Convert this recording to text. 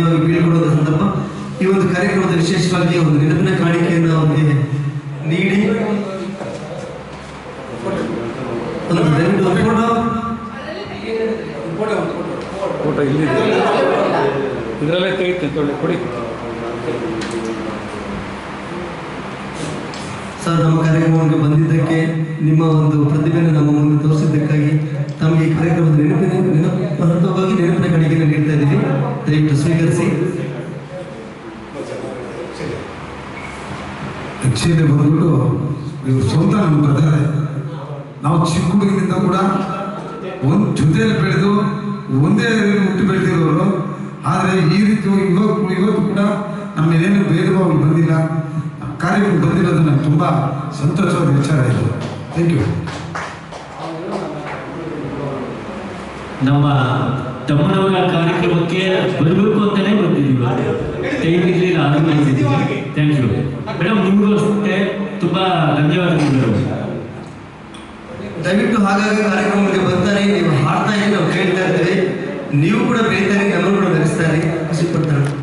ಸಾಮಾನ್ಯವಾಗಿ ಬೀಳ್ಕೊಡುವ ಸಂದರ್ಭ. ಈ ಒಂದು ಕಾರ್ಯಕ್ರಮದ ವಿಶೇಷವಾಗಿ ಒಂದು ನೆನಪಿನ ಕಾಣಿಕೆಯನ್ನು ಅವರಿಗೆ ನೀಡಿ. ಫೋಟೋ ಇಲ್ಲಿದೆ ಇದರಲ್ಲೇ ತೆಗಿತೆ ತೊಳೆ ಕೊಡಿ. ಸರ್ ನಮ್ಮ ಕಾರ್ಯಕ್ರಮಕ್ಕೆ ಬಂದಿದ್ದಕ್ಕೆ ನಿಮ್ಮ ಒಂದು ಪ್ರತಿಭೆಯನ್ನು ನಮ್ಮ ಮುಂದೆ ತೋರಿಸಿದ್ದಕ್ಕಾಗಿ ತಮಗೆ ಈ ಕಾರ್ಯಕ್ರಮದ ನೆನಪಿನ ನೆನಪವಾಗಿ ನೆನಪಿನ ಕಡೆಗೆ ನೀಡ್ತಾ ಇದ್ದೀವಿ. ದಯವಿಟ್ಟು ಸ್ವೀಕರಿಸಿ ಆ್ಯಕ್ಚುಲಿ ಬಂದ್ಬಿಟ್ಟು ಇವರು ಸ್ವಂತ ನಮ್ಮ ಬ್ರದರೇ ನಾವು ಚಿಕ್ಕ ಹುಡುಗಿನಿಂದ ಕೂಡ ಒಂದು ಜೊತೆಯಲ್ಲಿ ಬೆಳೆದು ಒಂದೇ ಹುಟ್ಟಿ ಬೆಳೆದಿರೋರು. ಆದರೆ ಈ ರೀತಿ ಇವತ್ತು ಇವತ್ತು ಕೂಡ ನಮ್ಮನ್ನೇನು ಭೇದ ಭಾವ ಬಂದಿಲ್ಲ. ಕಾರ್ಯಕ್ಕೆ ಬಂದಿರೋದು ನನಗೆ ತುಂಬ ಸಂತೋಷವಾದ ವಿಚಾರ ಇದು. ಥ್ಯಾಂಕ್ ಯು ನಮ್ಮ ತಮ್ಮನವರ ಕಾರ್ಯಕ್ರಮಕ್ಕೆ ಬರಬೇಕು ಅಂತಾನೆ ಬಂದಿದ್ದೀವಿ ಟೈಮ್ ಇರಲಿಲ್ಲ ಅದು ಬಂದಿದ್ದೀವಿ ಥ್ಯಾಂಕ್ ಯು ಮೇಡಮ್ ನಿಮಗೂ ಅಷ್ಟೇ ತುಂಬಾ ಧನ್ಯವಾದಗಳು. ದಯವಿಟ್ಟು ಹಾಗಾಗಿ ಕಾರ್ಯಕ್ರಮಕ್ಕೆ ಬರ್ತಾರೆ, ನೀವು ಹಾಡ್ತಾ ಇದ್ದೀವಿ ನಾವು ಕೇಳ್ತಾ ಇರ್ತೀವಿ ನೀವು ಕೂಡ ಬೆಳೀತಾರೆ ನಮ್ಮನ್ನು ಕೂಡ